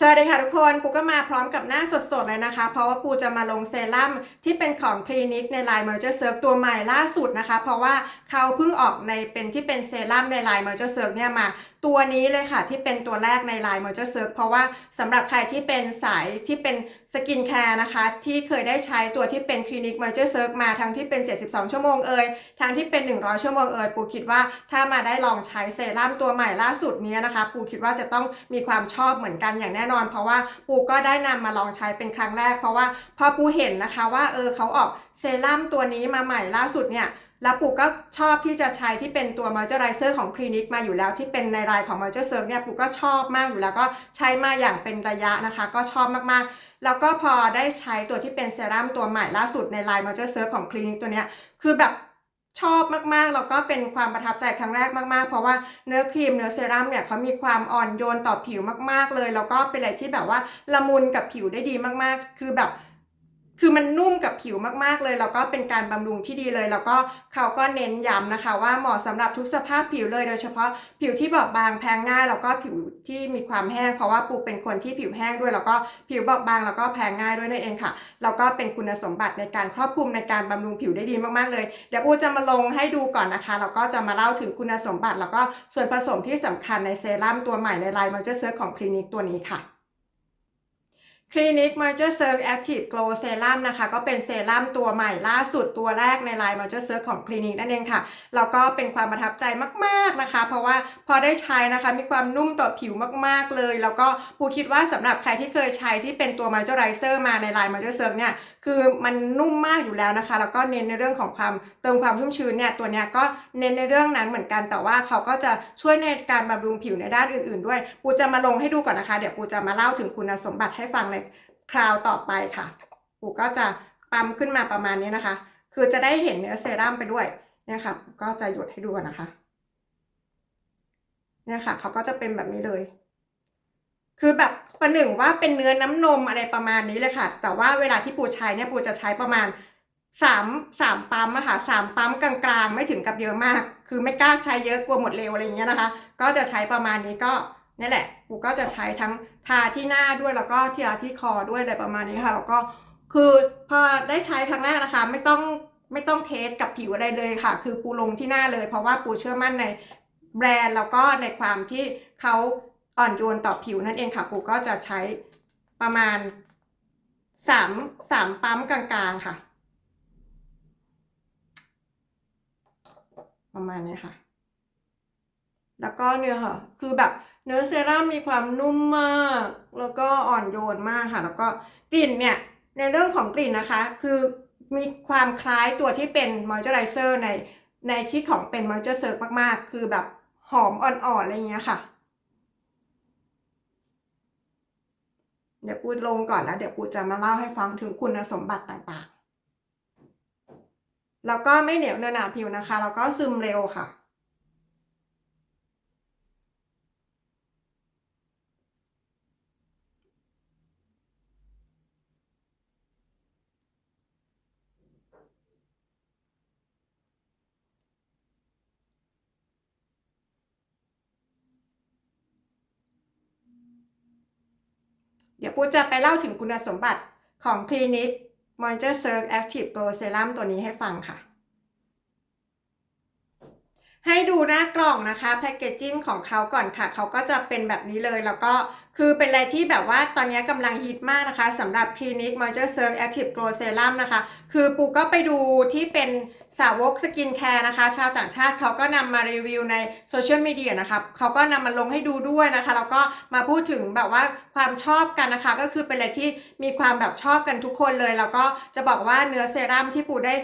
สวัสดีค่ะทุกคนปูก็มาพร้อมกับหน้าสดๆเลยนะคะ เพราะว่าปูจะมาลงเซรั่มที่เป็นของคลินิกในไลน์ Merger s e r ร์ตัวใหม่ล่าสุดนะคะ เพราะว่าเขาเพิ่งออกในเป็นที่เป็นเซรั่มในไลน์ Merger s e r ร์เนี่ยมา ตัวนี้เลยค่ะที่เป็นตัวแรกในไลน์ Merger Circle เพราะว่าสำหรับใครที่เป็นสายที่เป็นสกินแคร์นะคะ ที่เคยได้ใช้ตัวที่เป็นคลินิก Merger Circle มาทั้งที่เป็น 72 ชั่วโมงเอ่ยทั้งที่เป็น 100 ชั่วโมงเอ่ยปูคิดว่าถ้ามาได้ลองใช้เซรั่มตัวใหม่ล่าสุดนี้นะคะ ปูคิดว่าจะต้องมีความชอบเหมือนกันอย่างแน่นอน เพราะว่าปูก็ได้นำมาลองใช้เป็นครั้งแรก เพราะว่าพอปูเห็นนะคะว่าเออเขาออกเซรั่มตัวนี้มาใหม่ล่าสุดเนี่ย แล้วปูก็ชอบที่จะใช้ที่เป็นตัว moisturizer ของคลินิกมาอยู่แล้วที่เป็นในรายของ Moisture Circle เนี่ยปูก็ชอบมากอยู่แล้วก็ใช้มาอย่างเป็นระยะนะคะ ก็ชอบมากๆ แล้วก็พอได้ใช้ตัวที่เป็นเซรั่มตัวใหม่ล่าสุดในไลน์ Moisture Circle ของคลินิกตัวเนี้ยคือแบบชอบมากๆ แล้วก็เป็นความประทับใจครั้งแรกมากๆ เพราะว่าเนื้อครีมเนื้อเซรั่มเนี่ยเขามีความอ่อนโยนต่อผิวมากๆเลย แล้วก็เป็นอะไรที่แบบว่าละมุนกับผิวได้ดีมากๆ คือแบบ คือมันนุ่มกับผิวมากๆเลยแล้วก็เป็นการบำรุงที่ดีเลย แล้วก็เขาก็เน้นย้ำนะคะ ว่าเหมาะสำหรับทุกสภาพผิวเลย โดยเฉพาะผิวที่บอบบางแพ้ง่ายแล้วก็ผิวที่มีความแห้ง เพราะว่าปูเป็นคนที่ผิวแห้งด้วย แล้วก็ผิวบอบบางแล้วก็แพ้ง่ายด้วยนั่นเองค่ะแล้วก็เป็นคุณสมบัติในการครอบคลุมในการบำรุงผิวได้ดีมากๆเลยเดี๋ยวปูจะมาลงให้ดูก่อนนะคะแล้วก็จะมาเล่าถึงคุณสมบัติ แล้วก็ส่วนผสมที่สำคัญในเซรั่มตัวใหม่ในไลน์ Moisture Circle ของคลินิกตัวนี้ค่ะ คลินิก Moisture Circle Active Glow Serum นะคะ ก็เป็นเซรั่มตัวใหม่ล่าสุดตัวแรกในไลน์ Moisture Circle ของคลินิกนั่นเองค่ะ แล้วก็เป็นความประทับใจมาก ๆนะคะ เพราะว่าพอได้ใช้นะคะ มีความนุ่มต่อผิวมาก ๆ เลย แล้วก็ปูคิดว่าสำหรับใครที่เคยใช้ที่เป็นตัว Moisturizer มาในไลน์ Moisture Circle เนี่ย คือมันนุ่มมากอยู่แล้วนะคะ แล้วก็เน้นในเรื่องของความเติมความชุ่มชื้นเนี่ย ตัวเนี้ยก็เน้นในเรื่องนั้นเหมือนกัน แต่ว่าเขาก็จะช่วยในการบำรุงผิวในด้านอื่น ๆ ด้วย ปูจะมาลงให้ดูก่อนนะคะ เดี๋ยวปูจะมาเล่าถึงคุณสมบัติให้ฟังในคราวต่อไปค่ะปูก็จะปั๊มขึ้นมาประมาณนี้นะคะ คือจะได้เห็นเนื้อเซรั่มไปด้วยเนี่ยค่ะ ก็จะหยดให้ดูก่อนนะคะ เนี่ยค่ะเขาก็จะเป็นแบบนี้เลย คือแบบประหนึ่งว่าเป็นเนื้อน้ำนมอะไรประมาณนี้เลยค่ะ แต่ว่าเวลาที่ปูใช้เนี่ยปูจะใช้ประมาณสามสามปั๊มอะค่ะสามปั๊มกลางๆ ไม่ถึงกับเยอะมาก คือไม่กล้าใช้เยอะกลัวหมดเร็วอะไรอย่างเงี้ยนะคะ ก็จะใช้ประมาณนี้ก็ นี่แหละปูก็จะใช้ทั้งทาที่หน้าด้วยแล้วก็ที่ที่คอด้วยอะไรประมาณนี้ค่ะแล้วก็คือพอได้ใช้ครั้งแรกนะคะ ไม่ต้องไม่ต้องเทสกับผิวอะไรเลยค่ะ คือปูลงที่หน้าเลย เพราะว่าปูเชื่อมั่นในแบรนด์แล้วก็ในความที่เขาอ่อนโยนต่อผิวนั่นเองค่ะ ปูก็จะใช้ประมาณสามสามปั๊มกลางๆค่ะ ประมาณนี้ค่ะ แล้วก็เนื้อค่ะ คือแบบ เนื้อเซรั่มมีความนุ่มมาก แล้วก็อ่อนโยนมากค่ะ แล้วก็กลิ่นเนี่ย ในเรื่องของกลิ่นนะคะ คือมีความคล้ายตัวที่เป็นมอยเจอร์ไรเซอร์ในในที่ของเป็นมอยเจอร์เซิร์มากๆ คือแบบหอมอ่อนๆอะไรเงี้ยค่ะ เดี๋ยวปูลงก่อนแล้วเดี๋ยวปูจะมาเล่าให้ฟังถึงคุณสมบัติต่างๆ แล้วก็ไม่เหนียวเนื้อหนาผิวนะคะ แล้วก็ซึมเร็วค่ะ ดี๋ยวปูจะไปเล่าถึงคุณสมบัติของคลินิก Moisture Circle Active Glow Serum ตัวนี้ให้ฟังค่ะ ให้ดูหน้ากล่องนะคะ แพคเกจจิ้งของเขาก่อนค่ะ เขาก็จะเป็นแบบนี้เลยแล้วก็ คือเป็นอะไรที่แบบว่าตอนนี้กำลังฮิตมากนะคะสำหรับคลินิก Moisture Circle Active Glow Serum นะคะ คือปูก็ไปดูที่เป็นสาวกสกินแคร์นะคะ ชาวต่างชาติเขาก็นำมารีวิวในโซเชียลมีเดียนะคะเขาก็นำมาลงให้ดูด้วยนะคะ แล้วก็มาพูดถึงแบบว่าความชอบกันนะคะ ก็คือเป็นอะไรที่มีความแบบชอบกันทุกคนเลย แล้วก็จะบอกว่าเนื้อเซรั่มที่ปูได้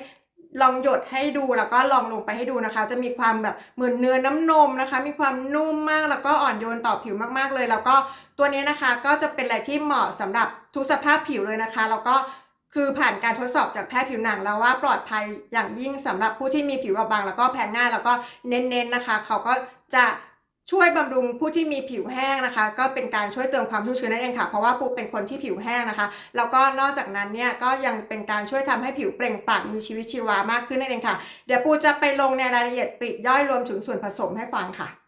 ลองหยดให้ดูแล้วก็ลองลงไปให้ดูนะคะ จะมีความแบบเหมือนเนื้อน้ำนมนะคะ มีความนุ่มมากแล้วก็อ่อนโยนต่อผิวมากๆเลย แล้วก็ตัวนี้นะคะก็จะเป็นอะไรที่เหมาะสำหรับทุกสภาพผิวเลยนะคะ แล้วก็คือผ่านการทดสอบจากแพทย์ผิวหนังแล้วว่าปลอดภัยอย่างยิ่งสำหรับผู้ที่มีผิวบางแล้วก็แพ้ง่ายแล้วก็เน้นๆนะคะ เขาก็จะ ช่วยบำรุงผู้ที่มีผิวแห้งนะคะ ก็เป็นการช่วยเติมความชุ่มชื้นนั่นเองค่ะ เพราะว่าปูเป็นคนที่ผิวแห้งนะคะ แล้วก็นอกจากนั้นเนี่ยก็ยังเป็นการช่วยทำให้ผิวเปล่งปลั่งมีชีวิตชีวามากขึ้นนั่นเองค่ะ เดี๋ยวปูจะไปลงในรายละเอียดปลีกย่อยรวมถึงส่วนผสมให้ฟังค่ะ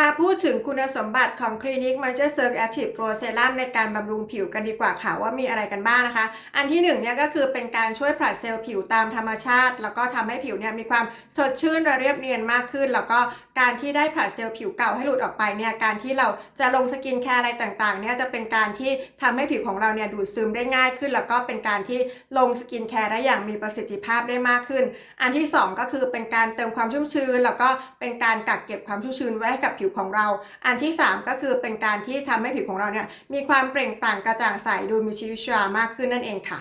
มาพูดถึงคุณสมบัติของคลินิก Moisture Surge Active Glow Serum ในการบำรุงผิวกันดีกว่าค่ะว่ามีอะไรกันบ้างนะคะ อันที่หนึ่งเนี่ยก็คือเป็นการช่วยผลัดเซลล์ผิวตามธรรมชาติ แล้วก็ทำให้ผิวเนี่ยมีความสดชื่นระเรียบเนียนมากขึ้น แล้วก็การที่ได้ผลัดเซลล์ผิวเก่าให้หลุดออกไปเนี่ยการที่เราจะลงสกินแคร์อะไรต่างๆเนี่ยจะเป็นการที่ทำให้ผิวของเราเนี่ยดูดซึมได้ง่ายขึ้น แล้วก็เป็นการที่ลงสกินแคร์ได้อย่างมีประสิทธิภาพได้มากขึ้น อันที่สองก็คือเป็นการเติมความชุ่มชื้น แล้วก็เป็นการกักเก็บความชุ่มชื้นไว้ให้กับผิวของเรา อันที่ 3 ก็คือเป็นการที่ทำให้ผิวของเราเนี่ยมีความเปล่งปลั่งกระจ่างใสดูมีชีวิตชีวามากขึ้นนั่นเองค่ะ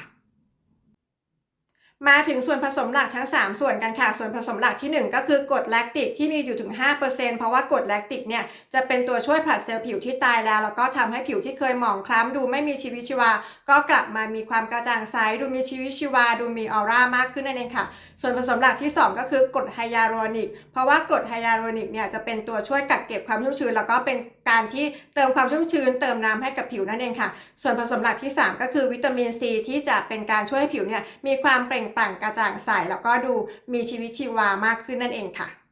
มาถึงส่วนผสมหลักทั้ง 3 ส่วนกันค่ะ ส่วนผสมหลักที่ 1 ก็คือกรดแลคติกที่มีอยู่ถึง 5%เพราะว่ากรดแลคติกเนี่ยจะเป็นตัวช่วยผลัดเซลล์ผิวที่ตายแล้ว แล้วก็ทำให้ผิวที่เคยหมองคล้ำดูไม่มีชีวิตชีวา ก็กลับมามีความกระจ่างใสดูมีชีวิตชีวา ดูมีออร่ามากขึ้นนั่นเองค่ะ ส่วนผสมหลักที่ 2 ก็คือกรดไฮยาลูรอนิก เพราะว่ากรดไฮยาลูรอนิกเนี่ยจะเป็นตัวช่วยกักเก็บความชุ่มชื้น แล้วก็เป็นการที่เติมความชุ่มชื้น เติมน้ำให้กับผิวนั่นเองค่ะ ส่วนผสมหลักที่ 3 ก็คือวิตามินซีที่จะเป็นการช่วยให้ผิวเนี่ยมีความเปล่งปลั่งกระจ่างใสแล้วก็ดูมีชีวิตชีวามากขึ้นนั่นเองค่ะ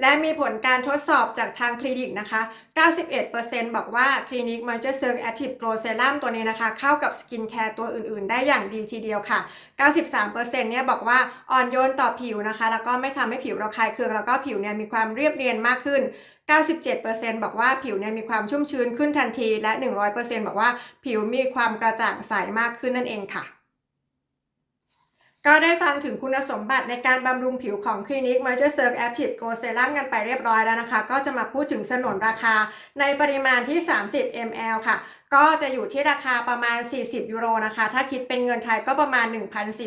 และมีผลการทดสอบจากทางคลินิกนะคะ 91%บอกว่าคลินิก Moisture Surge Active Glow Serum ตัวนี้นะคะ เข้ากับสกินแคร์ตัวอื่นๆ ได้อย่างดีทีเดียวค่ะ 93%เนี่ยบอกว่าอ่อนโยนต่อผิวนะคะ แล้วก็ไม่ทำให้ผิวระคายเคือง แล้วก็ผิวเนี่ยมีความเรียบเนียนมากขึ้น 97%บอกว่าผิวเนี่ยมีความชุ่มชื้นขึ้นทันที และ 100%บอกว่าผิวมีความกระจ่างใสมากขึ้นนั่นเองค่ะ ก็ได้ฟังถึงคุณสมบัติในการบำรุงผิวของคลินิก Moisture Surge Active Glow Serum กันไปเรียบร้อยแล้วนะคะ ก็จะมาพูดถึงสนนราคาในปริมาณที่ 30 ml ค่ะ ก็จะอยู่ที่ราคาประมาณ 40 ยูโรนะคะ ถ้าคิดเป็นเงินไทยก็ประมาณ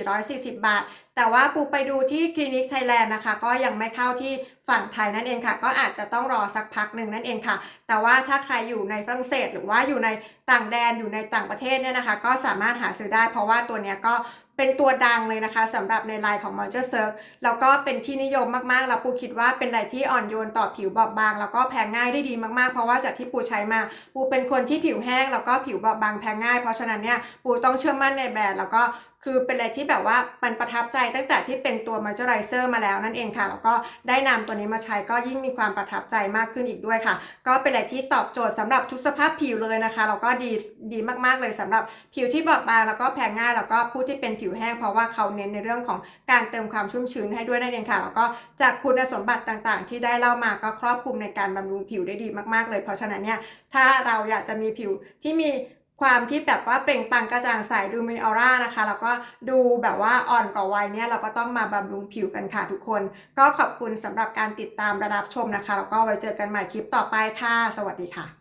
1,440 บาท แต่ว่าปูไปดูที่คลินิกไทยแลนด์นะคะ ก็ยังไม่เข้าที่ฝั่งไทยนั่นเองค่ะ ก็อาจจะต้องรอสักพักหนึ่งนั่นเองค่ะ แต่ว่าถ้าใครอยู่ในฝรั่งเศส หรือว่าอยู่ในต่างแดนอยู่ในต่างประเทศเนี่ยนะคะ ก็สามารถหาซื้อได้ เพราะว่าตัวเนี้ยก็ เป็นตัวดังเลยนะคะสำหรับในไลน์ของ Moisture Surge แล้วก็เป็นที่นิยมมากๆ แล้วปูคิดว่าเป็นอะไรที่อ่อนโยนต่อผิวบอบบาง แล้วก็แพ้ง่ายได้ดีมากๆ เพราะว่าจากที่ปูใช้มา ปูเป็นคนที่ผิวแห้ง แล้วก็ผิวบอบบางแพ้ง่าย เพราะฉะนั้นเนี่ยปูต้องเชื่อมั่นในแบรนด์แล้วก็ คือเป็นอะไรที่แบบว่ามันประทับใจตั้งแต่ที่เป็นตัว moisturizer มาแล้วนั่นเองค่ะ แล้วก็ได้นำตัวนี้มาใช้ก็ยิ่งมีความประทับใจมากขึ้นอีกด้วยค่ะ ก็เป็นอะไรที่ตอบโจทย์สำหรับทุกสภาพผิวเลยนะคะแล้วก็ดีดีมากๆเลยสำหรับผิวที่บอบบางแล้วก็แพ้ง่ายแล้วก็ผู้ที่เป็นผิวแห้งเพราะว่าเขาเน้นในเรื่องของการเติมความชุ่มชื้นให้ด้วยนั่นเองค่ะ แล้วก็จากคุณสมบัติต่างๆ ที่ได้เล่ามาก็ครอบคลุมในการบำรุงผิวได้ดีมากๆ เลย เพราะฉะนั้นเนี่ยถ้าเราอยากจะมีผิวที่มี ความที่แบบว่าเปล่งปลั่งกระจ่างใสดูมีออร่านะคะ แล้วก็ดูแบบว่าอ่อนกว่าวัยเนี่ยเราก็ต้องมาบำรุงผิวกันค่ะทุกคน ก็ขอบคุณสำหรับการติดตามระดับชมนะคะ แล้วก็ไว้เจอกันใหม่คลิปต่อไปค่ะ สวัสดีค่ะ